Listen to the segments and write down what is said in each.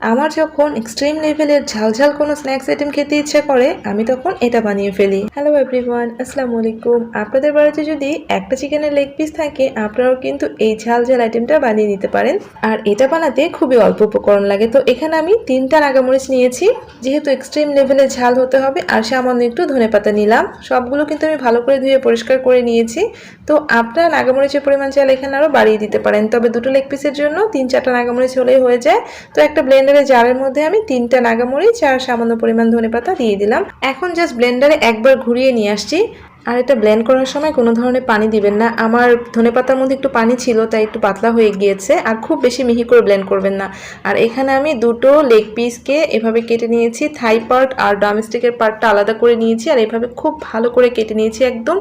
আমার যখন এক্সট্রিম লেভেলের ঝালঝাল কোনো স্ন্যাক্স আইটেম খেতে ইচ্ছে করে, আমি তখন এটা বানিয়ে ফেলি। হ্যালো এভরিওয়ান আসসালামু আলাইকুম। আপনাদের বাড়িতে যদি একটা চিকেনের লেগ পিস থাকে, আপনারাও কিন্তু এই ঝাল ঝাল আইটেমটা বানিয়ে নিতে পারেন। আর এটা বানাতে খুবই অল্প উপকরণ লাগে। তো এখানে আমি তিনটা নাগামরিচ নিয়েছি। যেহেতু এক্সট্রিম লেভেলের ঝাল হতে হবে, আর সামান্য একটু ধনেপাতা নিলাম। সবগুলো কিন্তু আমি ভালো করে ধুয়ে পরিষ্কার করে নিয়েছি। তো আপনারা নাগামরিচের পরিমাণ চাইলে এখানে আরও বাড়িয়ে দিতে পারেন। তবে দুটো লেগ পিসের জন্য তিন চারটা নাগামরিচ হলেই হয়ে যায়। তো একটা ব্লেন্ডারে জারের মধ্যে আমি তিনটা নাগামরিচ আর সামান্য পরিমাণ ধনেপাতা দিয়ে দিলাম। এখন জাস্ট ব্লেন্ডারে একবার ঘুরিয়ে নিয়ে আসছি। আর এটা ব্লেন্ড করার সময় কোনো ধরনের পানি দিবেন না। আমার ধনেপাতার মধ্যে একটু পানি ছিল, তাই একটু পাতলা হয়ে গিয়েছে। আর খুব বেশি মিহি করে ব্লেন্ড করবেন না। আর এখানে আমি দুটো লেগ পিসকে এভাবে কেটে নিয়েছি। থাই পার্ট আর ডোমেস্টিকের পার্টটা আলাদা করে নিয়েছি। আর এভাবে খুব ভালো করে কেটে নিয়েছি। একদম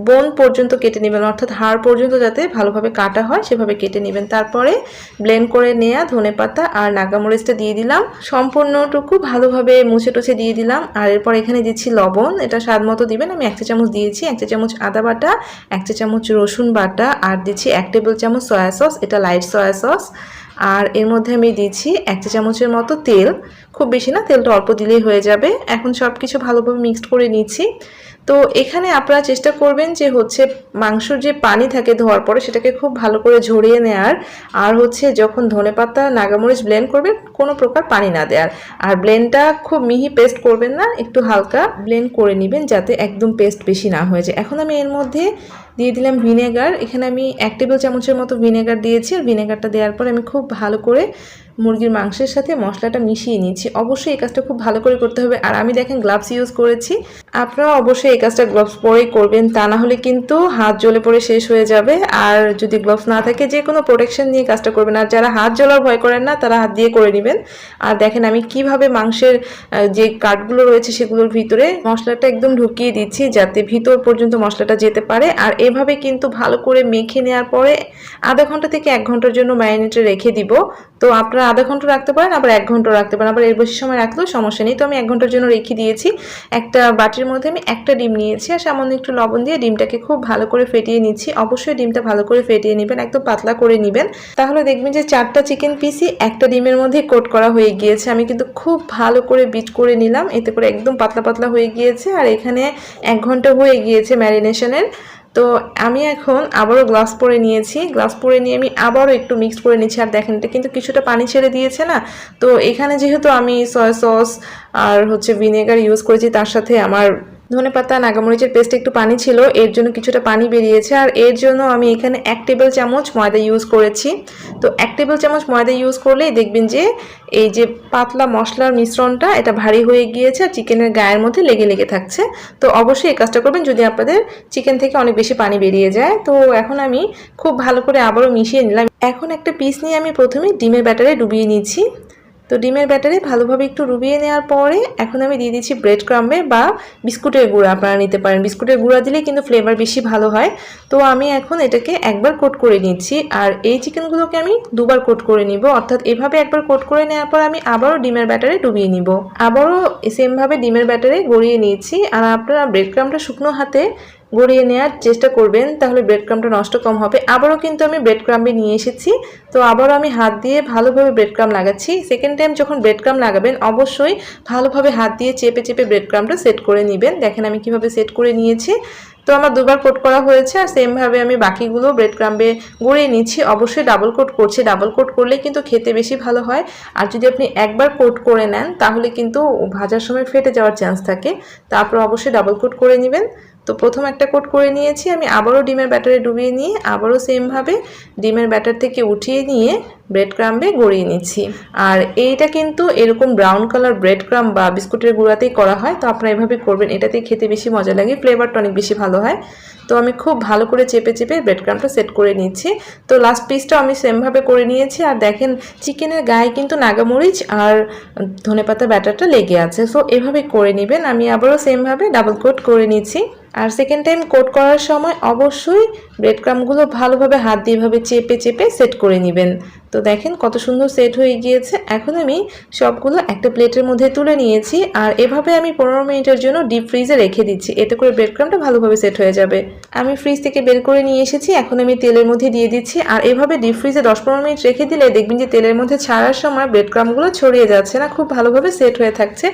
বোন পর্যন্ত কেটে নেবেন, অর্থাৎ হাড় পর্যন্ত যাতে ভালোভাবে কাটা হয়, সেভাবে কেটে নেবেন। তারপরে ব্লেন্ড করে নেওয়া ধনেপাতা আর নাগামরিচটা দিয়ে দিলাম। সম্পূর্ণটুকু ভালোভাবে মুছে টুছে দিয়ে দিলাম। আর এরপর এখানে দিচ্ছি লবণ। এটা স্বাদ মতো দিবেন। আমি এক চা চামচ দিয়েছি এক চা চামচ আদা বাটা, এক চা চামচ রসুন বাটা, আর দিচ্ছি এক টেবিল চামচ সয়া সস, এটা লাইট সয়া সস। আর এর মধ্যে আমি দিচ্ছি এক চা চামচের মতো তেল। খুব বেশি না, তেলটা অল্প দিলেই হয়ে যাবে। এখন সব কিছু ভালোভাবে মিক্সড করে নিচ্ছি। তো এখানে আপনারা চেষ্টা করবেন যে হচ্ছে মাংসর যে পানি থাকে ধোয়ার পরে সেটাকে খুব ভালো করে ঝরিয়ে নেওয়ার আর হচ্ছে যখন ধনেপাতা নাগামরিচ ব্লেন্ড করবেন, কোনো প্রকার পানি না দেওয়ার আর ব্লেন্ডটা খুব মিহি পেস্ট করবেন না, একটু হালকা ব্লেন্ড করে নেবেন যাতে একদম পেস্ট বেশি না হয়ে যায়। এখন আমি এর মধ্যে দিয়ে দিলাম ভিনেগার এখানে আমি এক টেবিল চামচের মতো ভিনেগার দিয়েছি। আর ভিনেগারটা দেওয়ার পর আমি খুব ভালো করে মুরগির মাংসের সাথে মশলাটা মিশিয়ে নিচ্ছি। অবশ্যই এই কাজটা খুব ভালো করে করতে হবে। আর আমি দেখেন গ্লাভস ইউজ করেছি। আপনারা অবশ্যই এই কাজটা গ্লাভস পরেই করবেন। তা না হলে কিন্তু হাত জ্বলে পড়ে শেষ হয়ে যাবে। আর যদি গ্লাভস না থাকে, যে কোনো প্রোটেকশন নিয়ে কাজটা করবেন। আর যারা হাত জ্বলার ভয় করেন না, তারা হাত দিয়ে করে নেবেন। আর দেখেন আমি কীভাবে মাংসের যে কাঠগুলো রয়েছে সেগুলোর ভিতরে মশলাটা একদম ঢুকিয়ে দিচ্ছি, যাতে ভিতর পর্যন্ত মশলাটা যেতে পারে। আর এভাবে কিন্তু ভালো করে মেখে নেওয়ার পরে আধা ঘণ্টা থেকে এক ঘণ্টার জন্য ম্যারিনেটে রেখে দিব। তো আপনারা আধা ঘণ্টা রাখতে পারেন, আবার এক ঘণ্টা রাখতে পারেন, আবার এর বেশি সময় রাখলেও সমস্যা নেই। তো আমি এক ঘণ্টার জন্য রেখে দিয়েছি। একটা বাটির মধ্যে আমি একটা ডিম নিয়েছি আর সামান্য একটু লবণ দিয়ে ডিমটাকে খুব ভালো করে ফেটিয়ে নিচ্ছি। অবশ্যই ডিমটা ভালো করে ফেটিয়ে নেবেন, একদম পাতলা করে নেবেন। তাহলে দেখবেন যে চারটা চিকেন পিসই একটা ডিমের মধ্যে কোট করা হয়ে গিয়েছে। আমি কিন্তু খুব ভালো করে বিট করে নিলাম, এতে করে একদম পাতলা পাতলা হয়ে গিয়েছে। আর এখানে এক ঘণ্টা হয়ে গিয়েছে ম্যারিনেশনের তো আমি এখন আবারও গ্লাস পরে নিয়েছি। গ্লাস পরে নিয়ে আমি আবারও একটু মিক্স করে নিচ্ছি। আর দেখেন, এটা কিন্তু কিছুটা পানি ছেড়ে দিয়েছে না? তো এখানে যেহেতু আমি সয়া সস আর হচ্ছে ভিনেগার ইউজ করেছি, তার সাথে আমার ধনে পাতা নাগামরিচের পেস্টে একটু পানি ছিল, এর জন্য কিছুটা পানি বেরিয়েছে আর এর জন্য আমি এখানে এক টেবিল চামচ ময়দা ইউজ করেছি। তো এক টেবিল চামচ ময়দা ইউজ করলেই দেখবেন যে এই যে পাতলা মশলার মিশ্রণটা, এটা ভারী হয়ে গিয়েছে আর চিকেনের গায়ের মধ্যে লেগে লেগে থাকছে। তো অবশ্যই এই কাজটা করবেন যদি আপনাদের চিকেন থেকে অনেক বেশি পানি বেরিয়ে যায়। তো এখন আমি খুব ভালো করে আবারও মিশিয়ে নিলাম। এখন একটা পিস নিয়ে আমি প্রথমে ডিমের ব্যাটারে ডুবিয়ে নিচ্ছি। তো ডিমের ব্যাটারে ভালোভাবে একটু ডুবিয়ে নেওয়ার পরে এখন আমি দিয়ে দিচ্ছি ব্রেড ক্রাম্বে বা বিস্কুটের গুঁড়া, আপনারা নিতে পারেন। বিস্কুটের গুঁড়া দিলে কিন্তু ফ্লেভার বেশি ভালো হয়। তো আমি এখন এটাকে একবার কোট করে নিচ্ছি আর এই চিকেনগুলোকে আমি দুবার কোট করে নিব। অর্থাৎ এভাবে একবার কোট করে নেওয়ার পর আমি আবারও ডিমের ব্যাটারে ডুবিয়ে নিব। আবারও সেমভাবে ডিমের ব্যাটারে গড়িয়ে নিয়েছি। আর আপনারা ব্রেড ক্রামটা শুকনো হাতে গড়িয়ে নেওয়ার চেষ্টা করবেন, তাহলে ব্রেড ক্রামটা নষ্ট কম হবে। আবারও কিন্তু আমি ব্রেড ক্রাম্বে নিয়ে এসেছি। তো আবারও আমি হাত দিয়ে ভালোভাবে ব্রেড ক্রাম লাগাচ্ছি। সেকেন্ড টাইম যখন ব্রেড ক্রাম লাগাবেন, অবশ্যই ভালোভাবে হাত দিয়ে চেপে চেপে ব্রেড ক্রামটা সেট করে নেবেন। দেখেন আমি কীভাবে সেট করে নিয়েছি। তো আমার দুবার কোট করা হয়েছে আর সেমভাবে আমি বাকিগুলো ব্রেড ক্রাম্বে গড়িয়ে নিচ্ছি। অবশ্যই ডাবল কোট করছি। ডাবল কোট করলে কিন্তু খেতে বেশি ভালো হয়। আর যদি আপনি একবার কোট করে নেন, তাহলে কিন্তু ভাজার সময় ফেটে যাওয়ার চান্স থাকে। তারপর অবশ্যই ডাবল কোট করে নেবেন। তো প্রথম একটা কোট করে নিয়েছি, আমি আবারও ডিমের ব্যাটারে ডুবিয়ে নিয়ে আবারও সেমভাবে ডিমের ব্যাটার থেকে উঠিয়ে নিয়ে ব্রেড ক্রাম্বে গড়িয়ে নিচ্ছি। আর এইটা কিন্তু এরকম ব্রাউন কালার ব্রেড ক্রাম বা বিস্কুটের গুঁড়াতেই করা হয়, তো আপনারা এভাবে করবেন এটাতে খেতে বেশি মজা লাগে ফ্লেভারটা অনেক বেশি ভালো হয়। তো আমি খুব ভালো করে চেপে চেপে ব্রেড ক্রামটা সেট করে নিচ্ছি। তো লাস্ট পিসটাও আমি সেমভাবে করে নিয়েছি। আর দেখেন চিকেনের গায়ে কিন্তু নাগামরিচ আর ধনেপাতা ব্যাটারটা লেগে আছে। সো এভাবে করে নেবেন। আমি আবারও সেমভাবে ডাবল কোট করে নিচ্ছি। আর সেকেন্ড টাইম কোট করার সময় অবশ্যই ব্রেড ক্রামগুলো ভালোভাবে হাত দিয়ে এভাবে চেপে চেপে সেট করে নেবেন। তো দেখেন কত সুন্দর সেট হয়ে গিয়েছে। এখন আমি সবগুলো একটা প্লেটের মধ্যে তুলে নিয়েছি আর এভাবে আমি পনেরো মিনিটের জন্য ডিপ ফ্রিজে রেখে দিচ্ছি। এতে করে ব্রেড ক্রামটা ভালোভাবে সেট হয়ে যাবে। আমি ফ্রিজ থেকে বের করে নিয়ে এসেছি। এখন আমি তেলের মধ্যে দিয়ে দিচ্ছি আর এভাবে ডিপ ফ্রিজে দশ পনেরো মিনিট রেখে দিলে দেখবেন যে তেলের মধ্যে ছাড়ার সময় ব্রেড ক্রামগুলো ছড়িয়ে যাচ্ছে না। খুব ভালোভাবে সেট হয়ে থাকছে।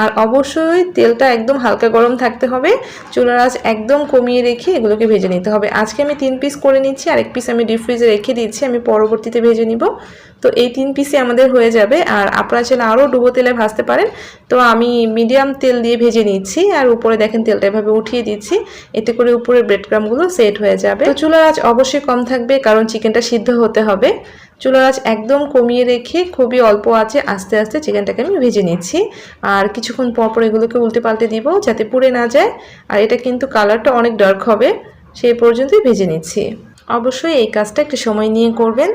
আর অবশ্যই তেলটা একদম হালকা গরম থাকতে হবে। চুলার আঁচ একদম কমিয়ে রেখে এগুলোকে ভেজে নিতে হবে। আজকে আমি তিন পিস করে নিচ্ছি। আর এক পিস আমি ডিপ ফ্রিজে রেখে দিচ্ছি। আমি পরবর্তীতে ভেজে নিব তো এই তিন পিসই আমাদের হয়ে যাবে। আর আপনারা চাইলে আরও ডুবো তেলে ভাজতে পারেন। তো আমি মিডিয়াম তেল দিয়ে ভেজে নিচ্ছি। আর উপরে দেখেন তেলটা এভাবে উঠিয়ে দিচ্ছি। এতে করে উপরে ব্রেড ক্রামগুলো সেট হয়ে যাবে। তো চুলার আঁচ অবশ্যই কম থাকবে, কারণ চিকেনটা সিদ্ধ হতে হবে। চুলার আঁচ একদম কমিয়ে রেখে খুবই অল্প আছে, আস্তে আস্তে চিকেনটাকে আমি ভেজে নিচ্ছি। আর কিছুক্ষণ পর পর এগুলোকে উল্টে পাল্টে দিব, যাতে পুড়ে না যায়। আর এটা কিন্তু কালারটা অনেক ডার্ক হবে, সেই পর্যন্তই ভেজে নিচ্ছি। অবশ্যই এই কাজটা একটু সময় নিয়ে করবেন।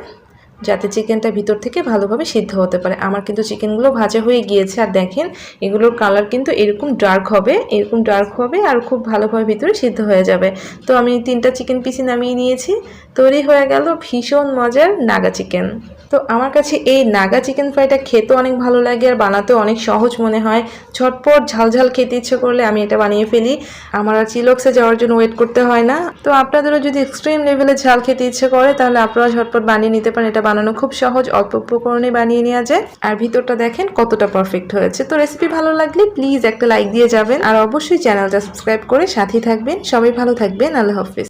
যাতে চিকেনটা ভিতর থেকে ভালোভাবে সিদ্ধ হতে পারে। আমার কিন্তু চিকেনগুলো ভাজা হয়ে গিয়েছে, আর দেখেন এগুলোর কালার কিন্তু এরকম ডার্ক হবে, এরকম ডার্ক হবে আর খুব ভালোভাবে ভিতরে সিদ্ধ হয়ে যাবে। তো আমি তিনটা চিকেন পিসি নামিয়ে নিয়েছি। তৈরি হয়ে গেল ভীষণ মজার নাগা চিকেন। তো আমার কাছে এই নাগা চিকেন ফ্রাইটা খেতে অনেক ভালো লাগে আর বানাতে অনেক সহজ মনে হয়। ঝটপট ঝালঝাল খেতে ইচ্ছে করলে আমি এটা বানিয়ে ফেলি। আমার আর চিলক্সে যাওয়ার জন্য ওয়েট করতে হয় না। তো আপনাদেরও যদি এক্সট্রিম লেভেলে ঝাল খেতে ইচ্ছে করে, তাহলে আপনারা ঝটপট বানিয়ে নিতে পারেন। এটা বানানো খুব সহজ, অল্প উপকরণে বানিয়ে নেওয়া যায়। আর ভিতরটা দেখেন কতটা পারফেক্ট হয়েছে। তো রেসিপি ভালো লাগলে প্লিজ একটা লাইক দিয়ে যাবেন। আর অবশ্যই চ্যানেলটা সাবস্ক্রাইব করে সাথেই থাকবেন। সবাই ভালো থাকবেন। আল্লাহ হাফিজ।